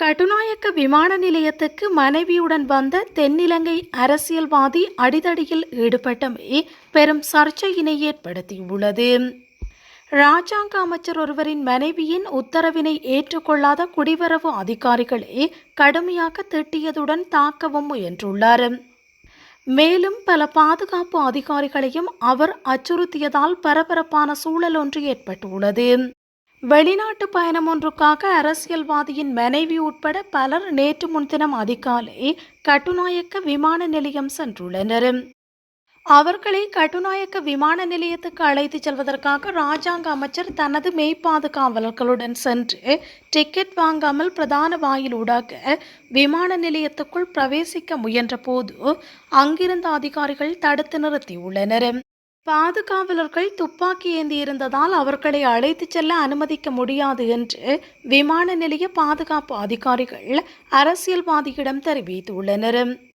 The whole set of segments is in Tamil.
கட்டுநாயக்க விமான நிலையத்துக்கு மனைவியுடன் வந்த தென்னிலங்கை அரசியல்வாதி அடிதடியில் ஈடுபட்டமே பெரும் சர்ச்சையினை ஏற்படுத்தியுள்ளது. ராஜாங்க அமைச்சர் ஒருவரின் மனைவியின் உத்தரவினை ஏற்றுக்கொள்ளாத குடிவரவு அதிகாரிகளே கடுமையாக திட்டியதுடன் தாக்கவும் முயன்றுள்ளார். மேலும் பல பாதுகாப்பு அதிகாரிகளையும் அவர் அச்சுறுத்தியதால் பரபரப்பான சூழல் ஒன்று ஏற்பட்டுள்ளது. வெளிநாட்டு பயணம் ஒன்றுக்காக அரசியல்வாதியின் மனைவி உட்பட பலர் நேற்று முன்தினம் அதிகாலை கட்டுநாயக்க விமான நிலையம் சென்றுள்ளனர். அவர்களை கட்டுநாயக்க விமான நிலையத்துக்கு அழைத்து செல்வதற்காக ராஜாங்க அமைச்சர் தனது மெய்ப்பாதுகாவலர்களுடன் சென்று டிக்கெட் வாங்காமல் பிரதான வாயிலூடாக விமான நிலையத்துக்குள் பிரவேசிக்க முயன்றபோது அங்கிருந்த அதிகாரிகள் தடுத்து நிறுத்தியுள்ளனர். பாதுகாவலர்கள் துப்பாக்கி ஏந்தியிருந்ததால் அவர்களை அழைத்துச் செல்ல அனுமதிக்க முடியாது என்று விமான நிலைய பாதுகாப்பு அதிகாரிகள் அரசியல்வாதியிடம் தெரிவித்துள்ளனர்.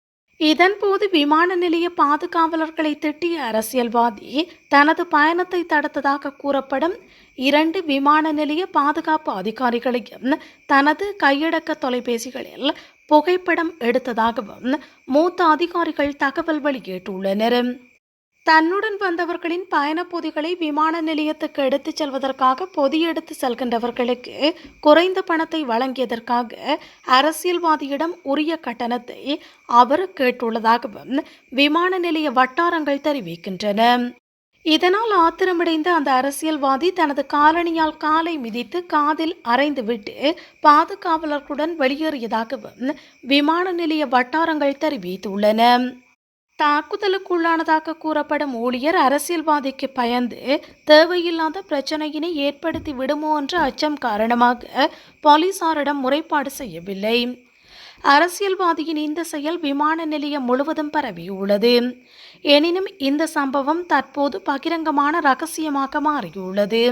இதன்போது விமான நிலைய பாதுகாவலர்களை திட்டிய அரசியல்வாதி தனது பயணத்தை தடுத்ததாக கூறப்படும் இரண்டு விமான நிலைய பாதுகாப்பு அதிகாரிகளையும் தனது கையடக்க தொலைபேசிகளில் புகைப்படம் எடுத்ததாகவும் மூத்த அதிகாரிகள் தகவல் வெளியிட்டுள்ளனர். தன்னுடன் வந்தவர்களின் பயணப்பொதிகளை விமான நிலையத்துக்கு எடுத்துச் செல்வதற்காக பொதி எடுத்து செல்கின்றவர்களுக்கு குறைந்த பணத்தை வழங்கியதற்காக அரசியல்வாதியிடம் உரிய கட்டணத்தை அவர் கேட்டுள்ளதாகவும் விமான நிலைய வட்டாரங்கள் தெரிவிக்கின்றன. இதனால் ஆத்திரமடைந்த அந்த அரசியல்வாதி தனது காலணியால் காலை மிதித்து காதில் அரைந்துவிட்டு பாதுகாவலர்களுடன் வெளியேறியதாகவும் விமான நிலைய வட்டாரங்கள் தெரிவித்துள்ளன. தாக்குதலுக்குள்ளானதாக கூறப்படும் ஊழியர் அரசியல்வாதிக்கு பயந்து தேவையில்லாத பிரச்சனையினை ஏற்படுத்தி விடுமோ என்ற அச்சம் காரணமாக போலீசாரிடம் முறைப்பாடு செய்யவில்லை. அரசியல்வாதியின் இந்த செயல் விமான நிலையம் முழுவதும் பரவியுள்ளது. எனினும் இந்த சம்பவம் தற்போது பகிரங்கமான ரகசியமாக மாறியுள்ளது.